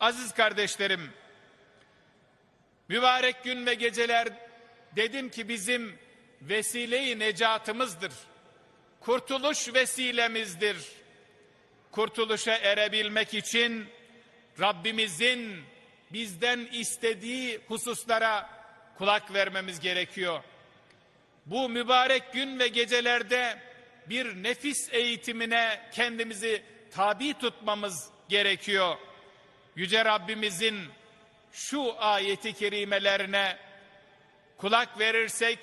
Aziz kardeşlerim, mübarek gün ve geceler dedim ki bizim vesile-i necatımızdır. Kurtuluş vesilemizdir. Kurtuluşa erebilmek için Rabbimizin bizden istediği hususlara kulak vermemiz gerekiyor. Bu mübarek gün ve gecelerde bir nefis eğitimine kendimizi tabi tutmamız gerekiyor. Yüce Rabbimizin şu ayeti kerimelerine kulak verirsek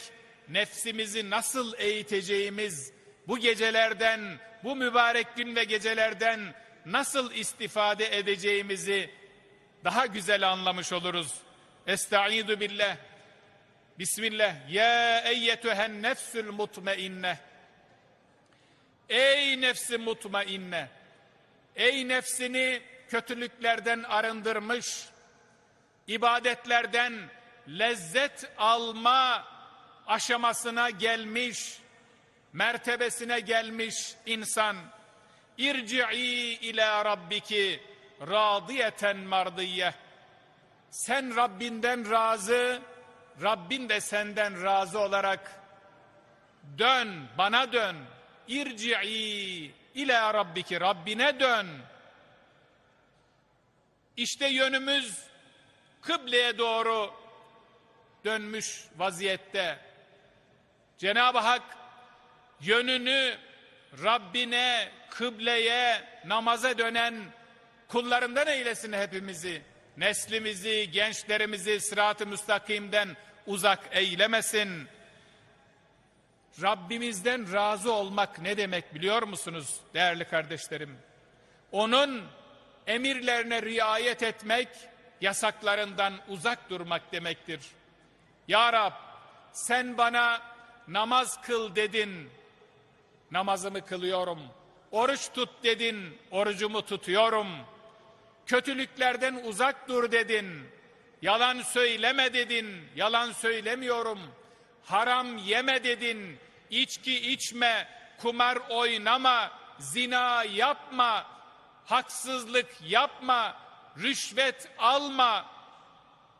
nefsimizi nasıl eğiteceğimiz, bu gecelerden, bu mübarek gün ve gecelerden nasıl istifade edeceğimizi daha güzel anlamış oluruz. Estaizu billah. Bismillah. Ya eyyetühen nefsül mutmainne. Ey nefsi mutmainne. Ey nefsini kötülüklerden arındırmış, ibadetlerden lezzet alma aşamasına gelmiş, mertebesine gelmiş insan. İrci'i ila rabbiki radiyeten mardiyye. Sen Rabbinden razı, Rabbin de senden razı olarak dön, bana dön. İrci'i ila rabbiki, Rabbine dön. İşte yönümüz kıbleye doğru dönmüş vaziyette. Cenab-ı Hak yönünü Rabbine, kıbleye, namaza dönen kullarından eylesin hepimizi. Neslimizi, gençlerimizi sırat-ı müstakimden uzak eylemesin. Rabbimizden razı olmak ne demek biliyor musunuz değerli kardeşlerim? Onun emirlerine riayet etmek, yasaklarından uzak durmak demektir. Ya Rab sen bana namaz kıl dedin, namazımı kılıyorum. Oruç tut dedin, orucumu tutuyorum. Kötülüklerden uzak dur dedin. Yalan söyleme dedin, yalan söylemiyorum. Haram yeme dedin, içki içme, kumar oynama, zina yapma, haksızlık yapma, rüşvet alma,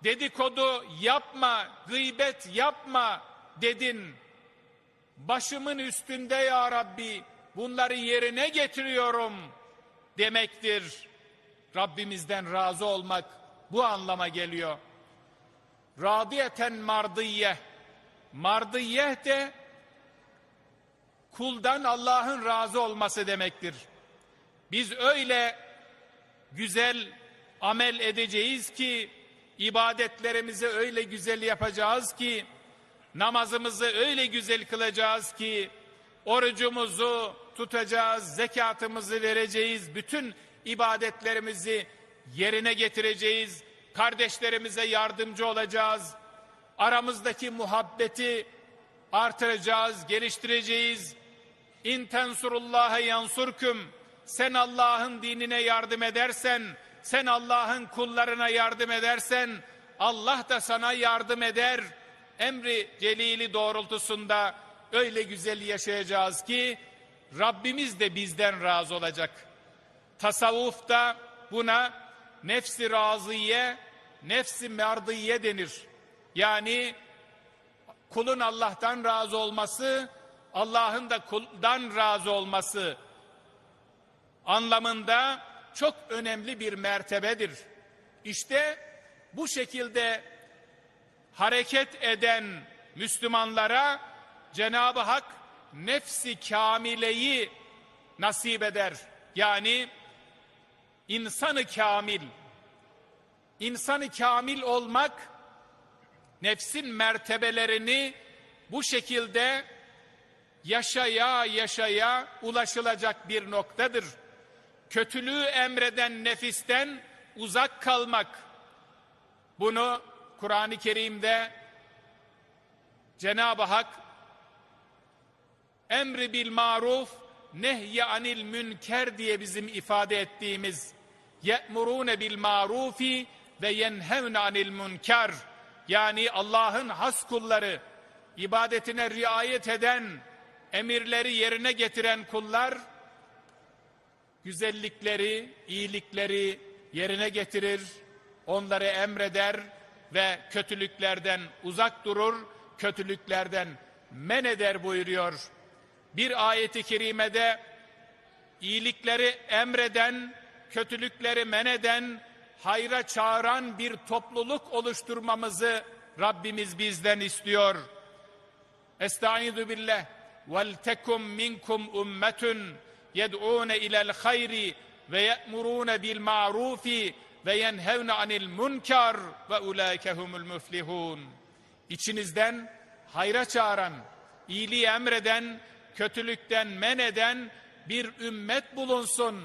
dedikodu yapma, gıybet yapma dedin. Başımın üstünde ya Rabbi bunları yerine getiriyorum demektir. Rabbimizden razı olmak bu anlama geliyor. Radiyeten mardiye. Mardiye de kuldan Allah'ın razı olması demektir. Biz öyle güzel amel edeceğiz ki ibadetlerimizi öyle güzel yapacağız ki namazımızı öyle güzel kılacağız ki orucumuzu tutacağız, zekatımızı vereceğiz, bütün ibadetlerimizi yerine getireceğiz, kardeşlerimize yardımcı olacağız, aramızdaki muhabbeti artıracağız, geliştireceğiz. İn tensurullaha yansurkum. Sen Allah'ın dinine yardım edersen, sen Allah'ın kullarına yardım edersen, Allah da sana yardım eder. Emri celili doğrultusunda öyle güzel yaşayacağız ki Rabbimiz de bizden razı olacak. Tasavvufta buna nefsi razıye, nefsi merdiye denir. Yani kulun Allah'tan razı olması, Allah'ın da kuldan razı olması anlamında çok önemli bir mertebedir. İşte bu şekilde hareket eden Müslümanlara Cenab-ı Hak nefsi kamileyi nasip eder. Yani insanı kamil. İnsanı kamil olmak nefsin mertebelerini bu şekilde yaşaya yaşaya ulaşılacak bir noktadır. Kötülüğü emreden nefisten uzak kalmak. Bunu Kur'an-ı Kerim'de Cenab-ı Hak emri bil maruf nehye anil münker diye bizim ifade ettiğimiz ye'murune bil marufi ve yenhevne anil münker yani Allah'ın has kulları ibadetine riayet eden emirleri yerine getiren kullar güzellikleri, iyilikleri yerine getirir, onları emreder ve kötülüklerden uzak durur, kötülüklerden men eder buyuruyor. Bir ayeti kerimede iyilikleri emreden, kötülükleri men eden, hayra çağıran bir topluluk oluşturmamızı Rabbimiz bizden istiyor. Estaizu billah. Vel tekum minkum ummetun yed'un ila'l hayri ve ye'murun bil ma'rufi ve yenhevne anil munkar ve ulaike humul müflihun. İçinizden hayra çağıran, iyiliği emreden, kötülükten men eden bir ümmet bulunsun.